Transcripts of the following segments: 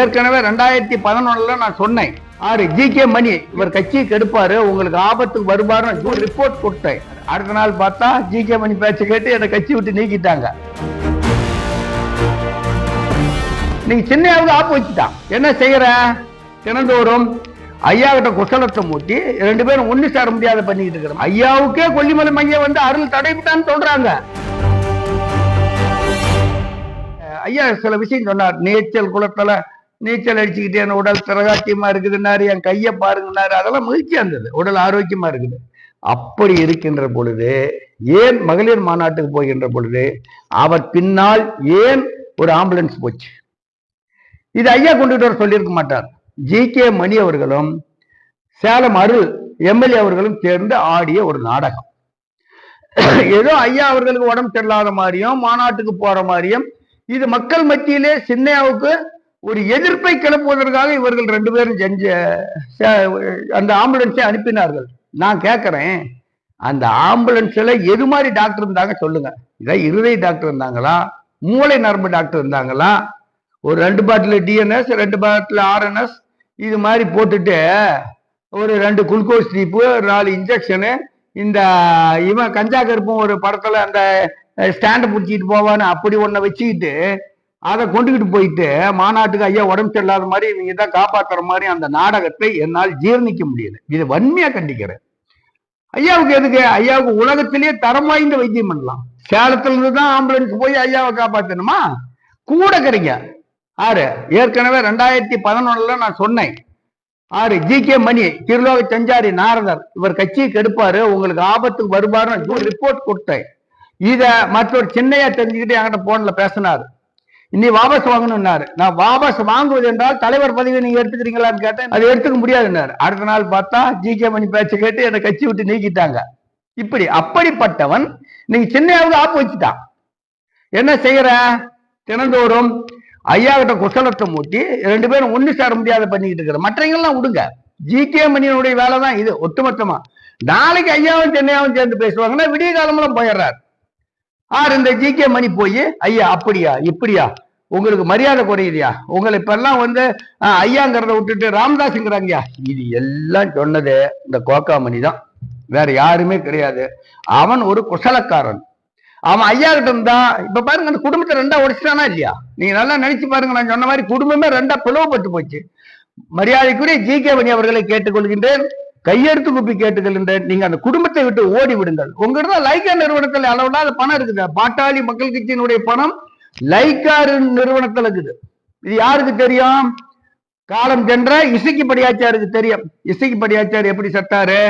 ஏற்கனவே ரெண்டாயிரத்தி பதினொன்னுல நான் சொன்னேன். ஆறு ஜி கே மணி இவர் கட்சி கெடுப்பாரு உங்களுக்கு ஆபத்துக்கு வருவாருன்னு ரிப்போர்ட் கொடுத்தேன். அடுத்த நாள் பார்த்தா ஜி கே மணி பேச்சு கேட்டு என்னை கட்சி விட்டு நீக்கிட்டாங்க. நீங்க சின்னையாவது ஆப்பு வச்சுட்டான். என்ன செய்யற? தினந்தோறும் ஐயா கிட்ட குசலத்தை மூட்டி ரெண்டு பேரும் ஒண்ணு சேர முடியாத பண்ணிக்கிட்டு இருக்கிறோம். ஐயாவுக்கே கொல்லிமலை மையம் வந்து அருள் தடைப்பட்டான்னு சொல்றாங்க. ஐயா சில விஷயம் சொன்னார். நீச்சல் குளத்துல நீச்சல் அடிச்சுக்கிட்டு என் உடல் திரகாட்டியமா இருக்குதுன்னாரு என் கையை பாருங்கன்னாரு. அதெல்லாம் மகிழ்ச்சியா இருந்தது. உடல் ஆரோக்கியமா இருக்குது. அப்படி இருக்கின்ற பொழுது ஏன் மகளிர் மாநாட்டுக்கு போகின்ற பொழுது அவர் பின்னால் ஏன் ஒரு ஆம்புலன்ஸ் போச்சு? இது ஐயா கொண்டுட்டு வர சொல்லியிருக்க மாட்டார். ஜி. கே. மணி அவர்களும் சேலம் அருள் எம்எல்ஏ அவர்களும் சேர்ந்து ஆடிய ஒரு நாடகம். ஏதோ ஐயா அவர்களுக்கு உடம்பு சரியில்லாத மாதிரியும் மாநாட்டுக்கு போற மாதிரியும் இது மக்கள் மத்தியிலே சின்னையாவுக்கு ஒரு எதிர்ப்பை கிளப்புவதற்காக இவர்கள் ரெண்டு பேரும் செஞ்ச அந்த ஆம்புலன்ஸை அனுப்பினார்கள். நான் கேட்குறேன் அந்த ஆம்புலன்ஸ்ல எது மாதிரி டாக்டர் இருந்தாங்க சொல்லுங்க. இதான் இருதய டாக்டர் இருந்தாங்களா? மூளை நரம்பு டாக்டர் இருந்தாங்களா? ஒரு ரெண்டு பாட்டில் டிஎன்எஸ் ரெண்டு பாட்டில் ஆர்என்எஸ் இது மாதிரி போட்டுட்டு ஒரு ரெண்டு குளுக்கோஸ் ட்ரீப்பு ஒரு நாலு இன்ஜெக்ஷனு இந்த இவன் கஞ்சா கருப்பும் ஒரு படத்தில் அந்த ஸ்டாண்டை பிடிச்சிட்டு போவான்னு அப்படி ஒன்றை வச்சுக்கிட்டு அதை கொண்டுகிட்டு போயிட்டு மாநாட்டுக்கு ஐயா உடம்பு சரியில்லாத மாதிரி இவங்க தான் காப்பாத்துற மாதிரி அந்த நாடகத்தை என்னால் ஜீர்ணிக்க முடியல. இது வன்மையா கண்டிக்கிறேன். ஐயாவுக்கு எதுக்கு? ஐயாவுக்கு உலகத்திலேயே தரம் வாய்ந்த வைத்தியம் பண்ணலாம். சேலத்துல இருந்து தான் ஆம்புலன்ஸ் போய் ஐயாவை காப்பாத்தணுமா? கூட கிடைங்க ஆறு ஏற்கனவே ரெண்டாயிரத்தி பதினொன்னுல நான் சொன்னேன். ஆறு ஜி. கே. மணி திருலோக சஞ்சாரி நாரதர் இவர் கட்சியை கெடுப்பாரு உங்களுக்கு ஆபத்துக்கு வருவாருன்னு ரிப்போர்ட் கொடுத்தேன். இத மற்றொரு சின்னையா தெரிஞ்சுக்கிட்டு என்கிட்ட போன்ல பேசினாரு. இன்னி வாபஸ் வாங்கணும்னாரு. நான் வாபஸ் வாங்குவது என்றால் தலைவர் பதவி நீங்க எடுத்துக்கிறீங்களான்னு கேட்டேன். அது எடுத்துக்க முடியாதுன்னாரு. அடுத்த நாள் பார்த்தா ஜி கே மணி பேச்சை கேட்டு என்னை கட்சி விட்டு நீக்கிட்டாங்க. இப்படி அப்படிப்பட்டவன் நீங்க சென்னையாவது ஆப்பு வச்சுட்டான். என்ன செய்யற? தினந்தோறும் ஐயா கிட்ட குசலத்தை மூட்டி ரெண்டு பேரும் ஒண்ணு சேர முடியாத பண்ணிக்கிட்டு இருக்கிற மற்றவங்கெல்லாம் விடுங்க. ஜி கே மணியனுடைய வேலை தான் இது ஒட்டுமொத்தமா. நாளைக்கு ஐயாவும் சென்னையாவும் சேர்ந்து பேசுவாங்கன்னா விடிய காலமெல்லாம் போயிடுறாரு. ஆறு இந்த ஜி கே மணி போய் ஐயா அப்படியா இப்படியா? உங்களுக்கு மரியாதை குறையுதியா? உங்களை இப்பெல்லாம் வந்து ஆஹ், ஐயாங்கிறத விட்டுட்டு ராமதாஸுங்கிறாங்கயா? இது எல்லாம் சொன்னது இந்த கோக்காமணி தான். வேற யாருமே கிடையாது. அவன் ஒரு குசலக்காரன். அவன் ஐயா கிட்ட இருந்தா இப்ப பாருங்க அந்த குடும்பத்தை ரெண்டா உடைச்சிட்டானா இல்லையா? நீங்க நல்லா நினைச்சு பாருங்க நான் சொன்ன மாதிரி குடும்பமே ரெண்டா பிளவுபட்டு போச்சு. மரியாதைக்குரிய ஜி கே மணி அவர்களை கேட்டுக்கொள்கின்றேன். கையெடுத்து குப்பி கேட்டுக்கொள்கின்றேன் நீங்க அந்த குடும்பத்தை விட்டு ஓடி விடுங்கள். உங்ககிட்ட லைக்கா நிறுவனத்தில் அளவில்லாத பணம் இருக்குது. பாட்டாளி மக்கள் கட்சியினுடைய பணம் லைக்கா நிறுவனத்தில் இருக்குது. இது யாருக்கு தெரியும்? காலம் சென்ற இசைக்கு படியாச்சாருக்கு தெரியும். இசைக்கு படியாச்சார் எப்படி செத்தாரு?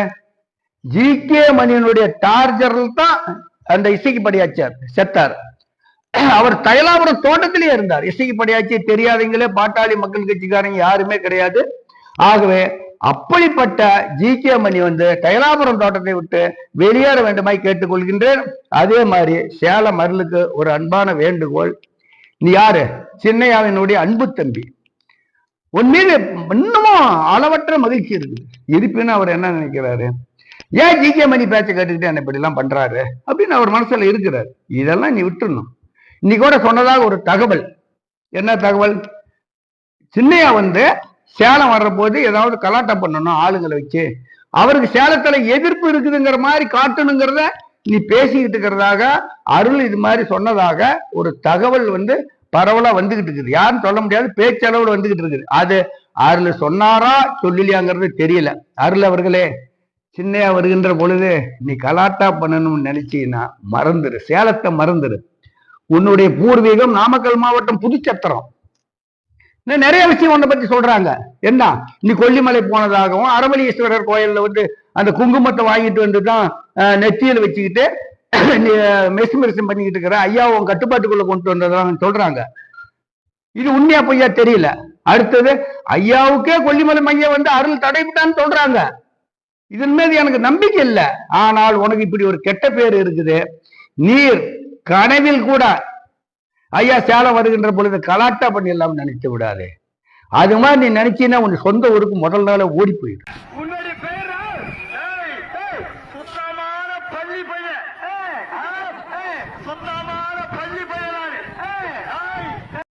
ஜி கே மணியனுடைய டார்ஜரில் தான் அந்த இசைக்கு படியாச்சார் செத்தார். அவர் தைலாபுரம் தோட்டத்திலே இருந்தார். இசைக்கு படியாச்சி தெரியாதவங்களே பாட்டாளி மக்கள் கட்சிக்காரங்க யாருமே கிடையாது. ஆகவே அப்படிப்பட்ட ஜி கே மணி வந்து தைலாபுரம் தோட்டத்தை விட்டு வெளியேற வேண்டுமாய் கேட்டுக்கொள்கின்றேன். அதே மாதிரி சேலம் அருளுக்கு ஒரு அன்பான வேண்டுகோள். நீ யாரு? சின்னையாவினுடைய அன்பு தம்பி. உன் மீது இன்னமும் அளவற்ற மகிழ்ச்சி இருக்குது. இருப்பினும் அவர் என்ன நினைக்கிறாரு? ஏன் ஜி கே மணி பேச்சை கேட்டுக்கிட்டு என்ன இப்படி எல்லாம் பண்றாரு? அப்படின்னு அவர் மனசுல இருக்கிறார். இதெல்லாம் நீ விட்டுறணும். இன்னைக்கு கூட சொன்னதாக ஒரு தகவல். என்ன தகவல்? சின்னையா வந்து சேலம் வர்ற போது ஏதாவது கலாட்டா பண்ணணும் ஆளுங்களை வச்சு அவருக்கு சேலத்துல எதிர்ப்பு இருக்குதுங்கிற மாதிரி காட்டணுங்கிறத நீ பேசிக்கிட்டு இருக்கிறதாக அருள் இது மாதிரி சொன்னதாக ஒரு தகவல் வந்து பரவலா வந்துகிட்டு இருக்குது. யாரும் சொல்ல முடியாது பேச்சளவில் வந்துகிட்டு இருக்குது. அது அருள் சொன்னாரா சொல்லலையாங்கிறது தெரியல. அருள் அவர்களே சின்னையா வருகின்ற பொழுது நீ கலாட்டா பண்ணணும்னு நினைச்சீன்னா மறந்துரு. சேலத்தை மறந்துரு. உன்னுடைய பூர்வீகம் நாமக்கல் மாவட்டம் புதுச்சத்திரம். நிறைய விஷயம் உன்னை பத்தி சொல்றாங்க. என்ன? நீ கொல்லிமலை போனதாகவும் அரவலீஸ்வரர் கோயில்ல வந்து அந்த குங்குமத்தை வாங்கிட்டு வந்து தான் அஹ், நெத்தியில வச்சுக்கிட்டு நீ மெஸ்மரிசம் பண்ணிக்கிட்டு இருக்கிற ஐயா உன் கட்டுப்பாட்டுக்குள்ள கொண்டு வந்ததாக சொல்றாங்க. இது உண்மையா பொய்யா தெரியல. அடுத்தது ஐயாவுக்கே கொல்லிமலை மையம் வந்து அருள் தடைவிட்டான்னு சொல்றாங்க. இதன் மீது எனக்கு நம்பிக்கை இல்லை. ஆனால் உனக்கு இப்படி ஒரு கெட்ட பேர் இருக்குது. நீர் கனவில் கூட ஐயா சேலம் வருகின்ற பொழுது கலாட்டா பண்ணிடலாம்னு நினைச்சு விடாதே. அது மாதிரி நீ நினைச்சீன்னா உன் சொந்த ஊருக்கு முதல் நாள ஓடி போயிடும்.